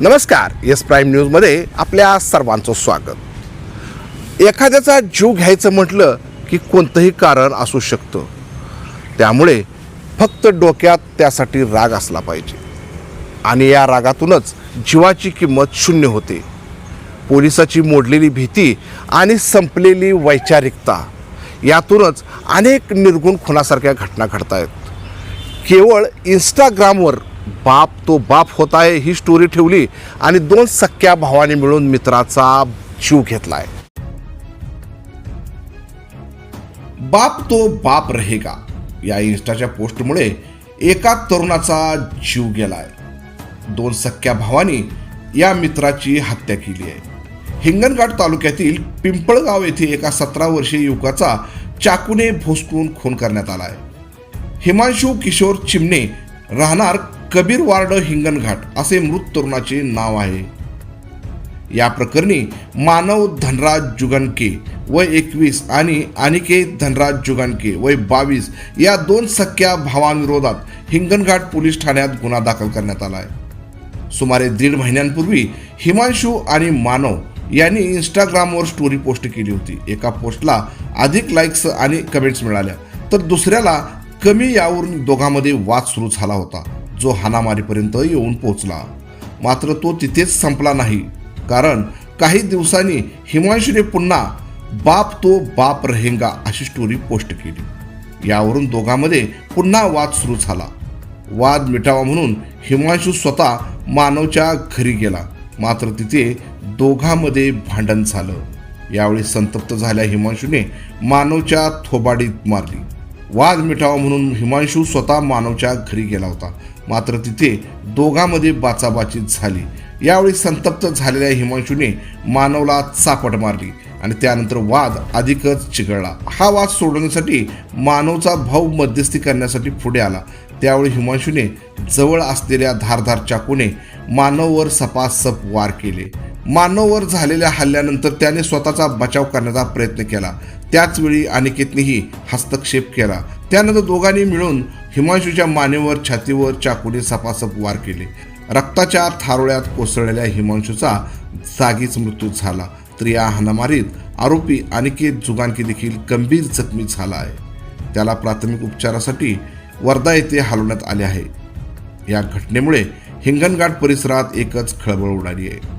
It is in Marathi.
नमस्कार एस प्राईम न्यूजमध्ये आपल्या सर्वांचं स्वागत. एखाद्याचा जीव घ्यायचं म्हटलं की कोणतंही कारण असू शकतं. त्यामुळे फक्त डोक्यात त्यासाठी राग असला पाहिजे. आणि या रागातूनच जीवाची किंमत शून्य होते. पोलिसाची मोडलेली भीती आणि संपलेली वैचारिकता यातूनच अनेक निर्गुण खुनासारख्या घटना घडत आहेत केवळ इंस्टाग्रामवर बाप तो बाप होत आहे ही स्टोरी ठेवली आणि दोन सख्या भावाने मिळून मित्राचा जीव घेतलाय. बाप तो बाप रहेगा या इन्स्टाच्या पोस्टमुळे एका तरुणाचा जीव गेलाय. दोन सख्या भावांनी या मित्राची हत्या केली आहे. हिंगणघाट तालुक्यातील पिंपळगाव येथे एका सतरा वर्षीय युवकाचा चाकूने भोसकून खून करण्यात आला आहे हिमांशू किशोर चिमणे राहणार कबीर वार्ड हिंगणघाट असे मृत तरुणाचे नाव आहे. या प्रकरणी मानव धनराज जुगनके वय एकवीस आणि अनिकेत धनराज जुगनके वय बावीस या दोन सख्या भावांविरोधात हिंगणघाट पोलीस ठाण्यात गुन्हा दाखल करण्यात आला आहे. सुमारे दीड महिन्यांपूर्वी हिमांशू आणि मानव यांनी इंस्टाग्रामवर स्टोरी पोस्ट केली होती. एका पोस्टला अधिक लाईक्स आणि कमेंट्स मिळाल्या तर दुसऱ्याला कमी यावरून दोघांमध्ये वाद सुरू झाला होता. जो हानामारीपर्यंत येऊन पोहोचला. मात्र तो तिथेच संपला नाही. कारण काही दिवसांनी हिमांशूने पुन्हा बाप तो बाप रहेंगा अशी स्टोरी पोस्ट केली. यावरून दोघांमध्ये पुन्हा वाद सुरू झाला. वाद मिटावा म्हणून हिमांशू स्वतः मानवच्या घरी गेला. मात्र तिथे दोघांमध्ये भांडण झालं. यावेळी संतप्त झाल्या हिमांशूने मानवच्या थोबाडीत मारली. वाद मिटावा म्हणून हिमांशू स्वतः मानवच्या घरी गेला होता. मात्र तिथे दोघांमध्ये बाचाबाची झाली. यावेळी संतप्त झालेल्या हिमांशूने मानवला चापट मारली आणि त्यानंतर वाद अधिकच चिघळला. हा वाद सोडवण्यासाठी मानवचा भाऊ मध्यस्थी करण्यासाठी पुढे आला. त्यावेळी हिमांशूने जवळ असलेल्या धारधार चाकूने मानववर सपासप वार केले. मानववर झालेल्या हल्ल्यानंतर त्याने स्वतःचा बचाव करण्याचा प्रयत्न केला. त्याचवेळी अनिकेतनेही हस्तक्षेप केला. त्यानंतर दोघांनी मिळून हिमांशूच्या मानेवर छातीवर चाकूने सपासप वार केले. रक्ताच्या थारोळ्यात कोसळलेल्या हिमांशूचा जागीच मृत्यू झाला. तर या हाणामारीत आरोपी अनिकेत जुगानकी देखील गंभीर जखमी झाला आहे. त्याला प्राथमिक उपचारासाठी वर्धा येथे हलवण्यात आले आहे. या घटनेमुळे हिंगणघाट परिसरात एकच खळबळ उडाली आहे.